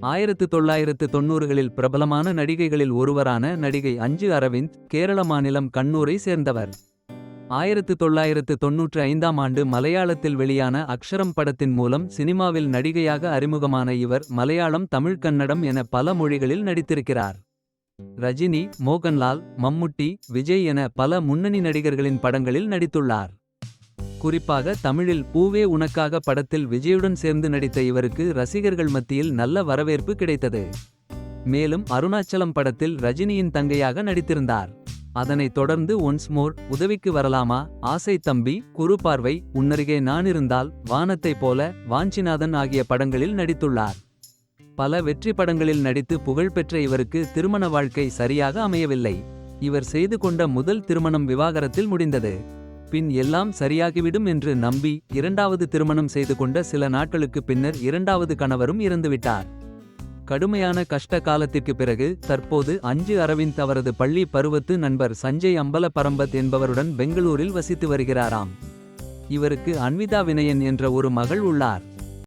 ஆயிரத்து தொள்ளாயிரத்து தொன்னூறுகளில் பிரபலமான நடிகைகளில் ஒருவரான நடிகை அஞ்சு அரவிந்த் கேரள மாநிலம் கண்ணூரை சேர்ந்தவர். ஆயிரத்து தொள்ளாயிரத்து தொன்னூற்று ஐந்தாம் ஆண்டு மலையாளத்தில் வெளியான அக்ஷரம் படத்தின் மூலம் சினிமாவில் நடிகையாக அறிமுகமான இவர் மலையாளம் தமிழ் கன்னடம் என பல மொழிகளில் நடித்திருக்கிறார். ரஜினி மோகன்லால் மம்முட்டி விஜய் என பல முன்னணி நடிகர்களின் படங்களில் நடித்துள்ளார். குறிப்பாக தமிழில் பூவே உனக்காக படத்தில் விஜயுடன் சேர்ந்து நடித்த இவருக்கு ரசிகர்கள் மத்தியில் நல்ல வரவேற்பு கிடைத்தது. மேலும் அருணாச்சலம் படத்தில் ரஜினியின் தங்கையாக நடித்திருந்தார். அதனைத் தொடர்ந்து ஒன்ஸ் மோர் உதவிக்கு வரலாமா? ஆசை தம்பி குறுபார்வை உன்னருகே நானிருந்தால் வானத்தைப் போல வாஞ்சிநாதன் ஆகிய படங்களில் நடித்துள்ளார். பல வெற்றி படங்களில் நடித்து புகழ்பெற்ற இவருக்கு திருமண வாழ்க்கை சரியாக அமையவில்லை. இவர் செய்து கொண்ட முதல் திருமணம் விவாகரத்தில் முடிந்தது. பின் எல்லாம் சரியாகிவிடும் என்று நம்பி இரண்டாவது திருமணம் செய்து கொண்ட சில நாட்களுக்கு பின்னர் இரண்டாவது கணவரும் இறந்துவிட்டார். கடுமையான கஷ்ட காலத்திற்கு பிறகு தற்போது அஞ்சு அரவிந்த் அவரது பள்ளி பருவத்து நண்பர் சஞ்சய் அம்பல பரம்பத் என்பவருடன் பெங்களூரில் வசித்து வருகிறாராம். இவருக்கு அன்விதா வினயன் என்ற ஒரு மகள் உள்ளார்.